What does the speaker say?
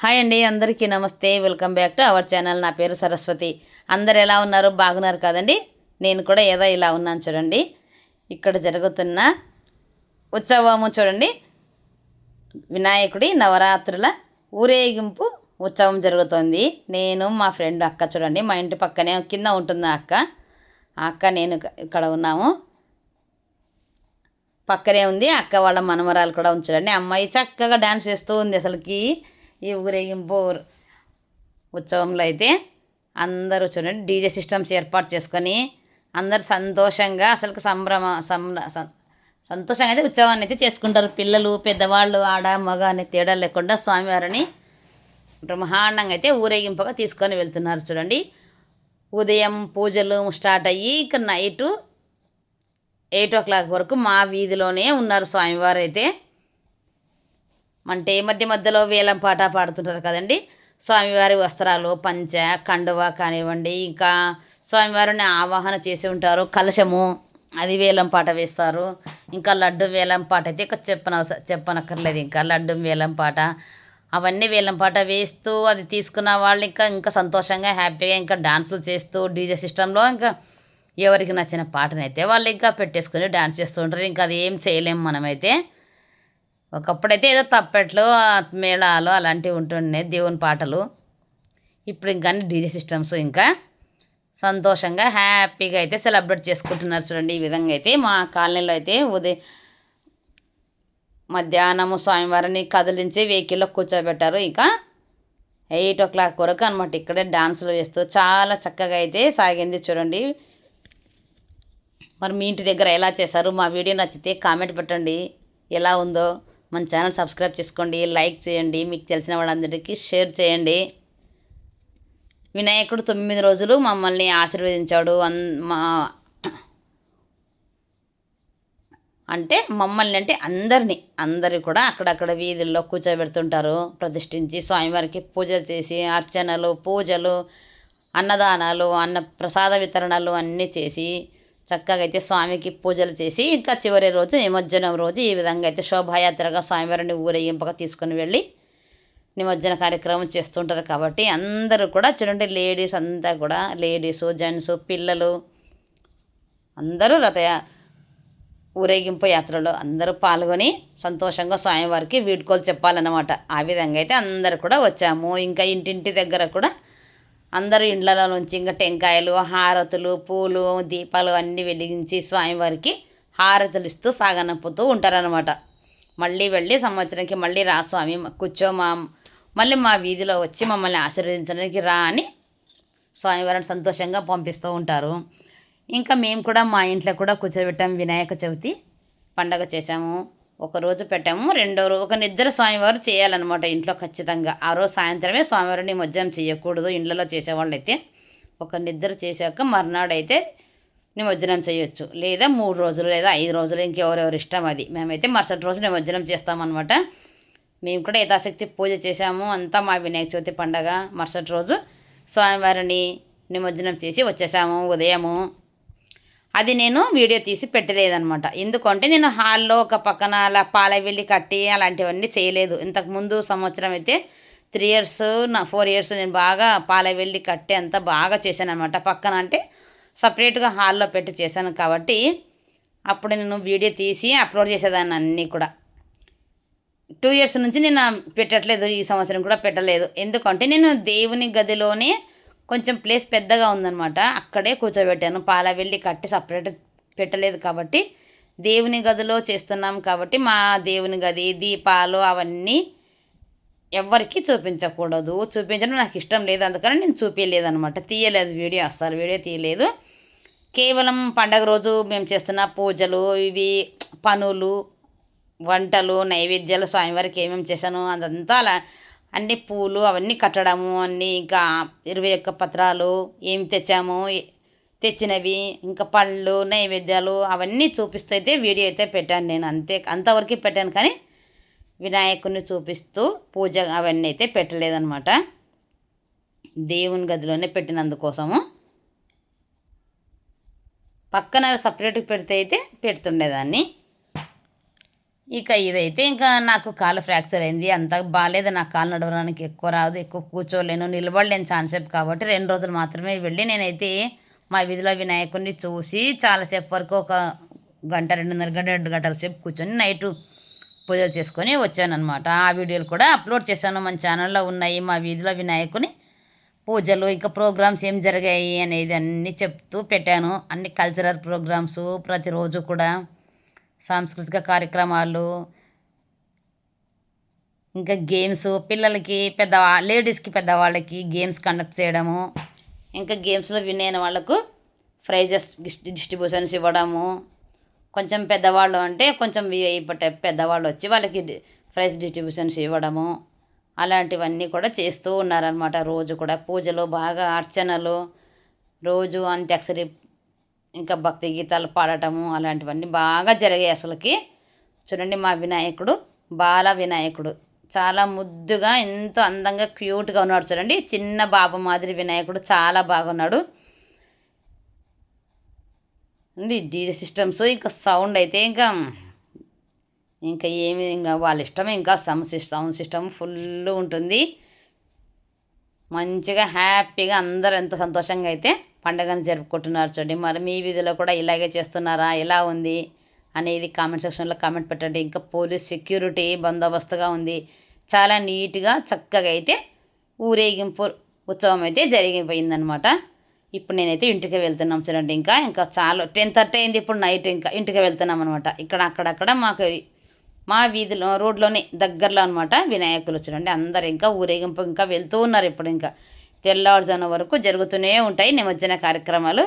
Hi అండి అందరికీ నమస్తే. Welcome back to our channel. నా పేరు సరస్వతి. అందరు ఎలా ఉన్నారు? బాగున్నారు కదండి? నేను కూడా ఏదో ఇలా ఉన్నాను చూడండి. ఇక్కడ జరుగుతున్న ఉత్సవము చూడండి. వినాయకుడి నవరాత్రుల ఊరేగింపు ఉత్సవం జరుగుతోంది. నేను మా ఫ్రెండ్ అక్క చూడండి మా ఇంటి పక్కనే కింద ఉంటుంది అక్క. ఆ అక్క నేను ఇక్కడ ఉన్నాము. పక్కనే ఉంది. అక్క వాళ్ళ మనమరాలు కూడా ఉంది చూడండి అమ్మాయి చక్కగా డ్యాన్స్ చేస్తూ ఉంది అసలుకి. ఈ ఊరేగింపు ఉత్సవంలో అయితే అందరూ చూడండి డీజే సిస్టమ్స్ ఏర్పాటు చేసుకొని అందరు సంతోషంగా అసలు సంభ్రమ సంభ్ర సం- సంతోషంగా అయితే ఉత్సవాన్ని అయితే చేసుకుంటారు. పిల్లలు పెద్దవాళ్ళు ఆడ మగ అనే తేడా లేకుండా స్వామివారిని బ్రహ్మాండంగా అయితే ఊరేగింపుగా తీసుకొని వెళ్తున్నారు చూడండి. ఉదయం పూజలు స్టార్ట్ అయ్యి ఇక నైటు ఎయిట్ ఓ క్లాక్ వరకు మా వీధిలోనే ఉన్నారు స్వామివారు అయితే అంటే మధ్య మధ్యలో వేలం పాట పాడుతుంటారు కదండి. స్వామివారి వస్త్రాలు పంచ కండువ కానివ్వండి ఇంకా స్వామివారిని ఆవాహన చేసి ఉంటారు. కలశము అది వేలం పాట వేస్తారు. ఇంకా లడ్డు వేలం పాట అయితే ఇక చెప్పన చెప్పనక్కర్లేదు. ఇంకా లడ్డు వేలం పాట అవన్నీ వేలం పాట వేస్తూ అది తీసుకున్న వాళ్ళు ఇంకా ఇంకా సంతోషంగా హ్యాపీగా ఇంకా డాన్సులు చేస్తూ డీజే సిస్టంలో ఇంకా ఎవరికి నచ్చిన పాటనైతే వాళ్ళు ఇంకా పెట్టేసుకుని డాన్స్ చేస్తూ ఉంటారు. ఇంకా అది ఏం చేయలేము మనమైతే. ఒకప్పుడైతే ఏదో తప్పెట్లు మేళాలు అలాంటివి ఉంటుండే దేవుని పాటలు. ఇప్పుడు ఇంకా డీజే సిస్టమ్స్ ఇంకా సంతోషంగా హ్యాపీగా అయితే సెలబ్రేట్ చేసుకుంటున్నారు చూడండి. ఈ విధంగా అయితే మా కాలనీలో అయితే ఉదయం మధ్యాహ్నము స్వామివారిని కదిలించి వెహికల్లో కూర్చోబెట్టారు. ఇంకా ఎయిట్ ఓ క్లాక్ వరకు అనమాట ఇక్కడే డాన్సులు వేస్తూ చాలా చక్కగా అయితే సాగింది చూడండి. మరి మీ ఇంటి దగ్గర ఎలా చేశారు? మా వీడియో నచ్చితే కామెంట్ పెట్టండి. ఎలా ఉందో? మన ఛానల్ సబ్స్క్రైబ్ చేసుకోండి లైక్ చేయండి మీకు తెలిసిన వాళ్ళందరికీ షేర్ చేయండి. వినాయకుడు తొమ్మిది రోజులు మమ్మల్ని ఆశీర్వదించాడు. అన్ మా అంటే మమ్మల్ని అంటే అందరినీ అందరి కూడా అక్కడక్కడ వీధుల్లో కూర్చోబెడుతుంటారు. ప్రతిష్ఠించి స్వామివారికి పూజలు చేసి అర్చనలు పూజలు అన్నదానాలు అన్న ప్రసాద వితరణలు అన్నీ చేసి చక్కగా అయితే స్వామికి పూజలు చేసి ఇంకా చివరి రోజు నిమజ్జనం రోజు ఈ విధంగా అయితే శోభాయాత్రగా స్వామివారిని ఊరేగింపగా తీసుకుని వెళ్ళి నిమజ్జన కార్యక్రమం చేస్తుంటారు కాబట్టి అందరూ కూడా చూడండి లేడీస్ అంతా కూడా లేడీస్ జెంట్స్ పిల్లలు అందరూ రథ ఊరేగింపు యాత్రలో అందరూ పాల్గొని సంతోషంగా స్వామివారికి వీడ్కోలు చెప్పాలన్నమాట. ఆ విధంగా అయితే అందరూ కూడా వచ్చాము. ఇంకా ఇంటింటి దగ్గర కూడా అందరూ ఇండ్లలో నుంచి ఇంకా టెంకాయలు హారతులు పూలు దీపాలు అన్నీ వెలిగించి స్వామివారికి హారతులు ఇస్తూ సాగనంపుతూ ఉంటారనమాట మళ్ళీ వెళ్ళి సంవత్సరానికి మళ్ళీ రా స్వామి కూర్చో మా మళ్ళీ మా వీధిలో వచ్చి మమ్మల్ని ఆశీర్వదించడానికి రా అని స్వామివారిని సంతోషంగా పంపిస్తూ ఉంటారు. ఇంకా మేము కూడా మా ఇంట్లో కూడా కూర్చోబెట్టాము వినాయక చవితి పండగ చేశాము. ఒక రోజు పెట్టాము రెండో రోజు ఒక నిద్ర స్వామివారు చేయాలన్నమాట ఇంట్లో ఖచ్చితంగా. ఆ రోజు సాయంత్రమే స్వామివారిని నిమజ్జనం చేయకూడదు ఇండ్లలో చేసేవాళ్ళు అయితే ఒక నిద్ర చేశాక మర్నాడైతే నిమజ్జనం చేయొచ్చు. లేదా మూడు రోజులు లేదా ఐదు రోజులు ఇంకెవరెవరు ఇష్టం అది. మేమైతే మరుసటి రోజు నిమజ్జనం చేస్తామన్నమాట. మేము కూడా యథాశక్తి పూజ చేశాము. అంతా మా వినాయక చవితి పండగ. మరుసటి రోజు స్వామివారిని నిమజ్జనం చేసి వచ్చేసాము ఉదయము. అది నేను వీడియో తీసి పెట్టలేదనమాట ఎందుకంటే నేను హాల్లో ఒక పక్కన అలా పాల వెళ్ళి కట్టి అలాంటివన్నీ చేయలేదు. ఇంతకు ముందు సంవత్సరం అయితే త్రీ ఇయర్స్ నా ఫోర్ ఇయర్స్ నేను బాగా పాల వెళ్ళి కట్టి అంతా బాగా చేశాను అనమాట పక్కన అంటే సపరేట్గా హాల్లో పెట్టి చేశాను కాబట్టి అప్పుడు నేను వీడియో తీసి అప్లోడ్ చేసేదాన్ని అన్నీ కూడా. టూ ఇయర్స్ నుంచి నేను పెట్టట్లేదు ఈ సంవత్సరం కూడా పెట్టలేదు. ఎందుకంటే నేను దేవుని గదిలోనే కొంచెం ప్లేస్ పెద్దగా ఉందన్నమాట. అక్కడే కూర్చోబెట్టాను. పాల వెళ్ళి కట్టి సపరేట్ పెట్టలేదు కాబట్టి దేవుని గదిలో చేస్తున్నాం కాబట్టి మా దేవుని గది దీపాలు అవన్నీ ఎవరికి చూపించకూడదు. చూపించడం నాకు ఇష్టం లేదు. అందుకని నేను చూపించలేదు అనమాట తీయలేదు వీడియో అస్సలు. వీడియో తీయలేదు. కేవలం పండగ రోజు మేము చేస్తున్న పూజలు ఇవి పనులు వంటలు నైవేద్యాలు స్వామివారికి ఏమేమి చేశాను అదంతా అలా అన్ని పూలు అవన్నీ కట్టడము అన్నీ ఇంకా ఇరవై ఒక్క పత్రాలు ఏమి తెచ్చాము తెచ్చినవి ఇంకా పళ్ళు నైవేద్యాలు అవన్నీ చూపిస్తూ అయితే వీడియో అయితే పెట్టాను నేను. అంతే అంతవరకు పెట్టాను కానీ వినాయకుడిని చూపిస్తూ పూజ అవన్నీ అయితే పెట్టలేదన్నమాట. దేవుని గదిలోనే పెట్టినందుకోసము. పక్కన సపరేట్గా పెడితే అయితే పెడుతుండేదాన్ని. ఇక ఇదైతే ఇంకా నాకు కాలు ఫ్రాక్చర్ అయింది. అంత బాగాలేదు నాకు కాలు నడవడానికి ఎక్కువ రాదు. ఎక్కువ కూర్చోలేను. నిలబడలేను చాలాసేపు కాబట్టి రెండు రోజులు మాత్రమే వెళ్ళి నేనైతే మా వీధిలో వినాయకుడిని చూసి చాలాసేపు వరకు ఒక గంట రెండున్నర గంట రెండు గంటల సేపు కూర్చొని నైటు పూజలు చేసుకొని వచ్చానమాట ఆ వీడియోలు కూడా అప్లోడ్ చేశాను. మన ఛానల్లో ఉన్నాయి మా వీధిలో వినాయకుని పూజలు ఇంకా ప్రోగ్రామ్స్ ఏం జరిగాయి అనేది అన్నీ చెప్తూ పెట్టాను. అన్ని కల్చరల్ ప్రోగ్రామ్స్ ప్రతిరోజు కూడా సాంస్కృతిక కార్యక్రమాలు ఇంకా గేమ్స్ పిల్లలకి పెద్ద లేడీస్కి పెద్దవాళ్ళకి గేమ్స్ కండక్ట్ చేయడము ఇంకా గేమ్స్లో విన్ అయిన వాళ్ళకు ప్రైజెస్ డిస్ట్రిబ్యూషన్స్ ఇవ్వడము. కొంచెం పెద్దవాళ్ళు అంటే కొంచెం విఐపి టైప్ పెద్దవాళ్ళు వచ్చి వాళ్ళకి ప్రైజ్ డిస్ట్రిబ్యూషన్స్ ఇవ్వడము. అలాంటివన్నీ కూడా చేస్తూ ఉన్నారనమాట రోజు కూడా. పూజలు బాగా అర్చనలు రోజు అంత్యాక్షరి ఇంకా భక్తి గీతాలు పాడటము అలాంటివన్నీ బాగా జరిగాయి అసలుకి. చూడండి మా వినాయకుడు బాల వినాయకుడు. చాలా ముద్దుగా ఎంతో అందంగా క్యూట్గా ఉన్నాడు చూడండి. చిన్న బాబు మాదిరి వినాయకుడు చాలా బాగున్నాడు. అండి డీజే సిస్టమ్స్ ఇంకా సౌండ్ అయితే ఇంకా ఇంకా ఏమి ఇంకా వాళ్ళ ఇష్టం ఇంకా sound system sound system full ఉంటుంది. మంచిగా హ్యాపీగా అందరూ ఎంత సంతోషంగా అయితే పండుగను జరుపుకుంటున్నారు చూడండి. మరి మీ వీధిలో కూడా ఇలాగే చేస్తున్నారా? ఎలా ఉంది? అనేది కామెంట్ సెక్షన్లో కామెంట్ పెట్టండి. ఇంకా పోలీస్ సెక్యూరిటీ బందోబస్తుగా ఉంది. చాలా నీట్గా చక్కగా అయితే ఊరేగింపు ఉత్సవం అయితే జరిగిపోయిందనమాట ఇప్పుడు నేనైతే ఇంటికి వెళ్తున్నాం చూడండి. ఇంకా ఇంకా చాలా టెన్ థర్టీ అయింది. ఇప్పుడు నైట్ ఇంకా ఇంటికి వెళ్తున్నాం అనమాట ఇక్కడ అక్కడక్కడ మాకు మా వీధిలో రోడ్లోనే దగ్గరలో అనమాట వినాయకులు వచ్చారండి. అందరు ఇంకా ఊరేగింపు ఇంకా వెళ్తూ ఉన్నారు ఇప్పుడు ఇంకా. తెల్లవారుజామున వరకు జరుగుతూనే ఉంటాయి నిమజ్జన కార్యక్రమాలు.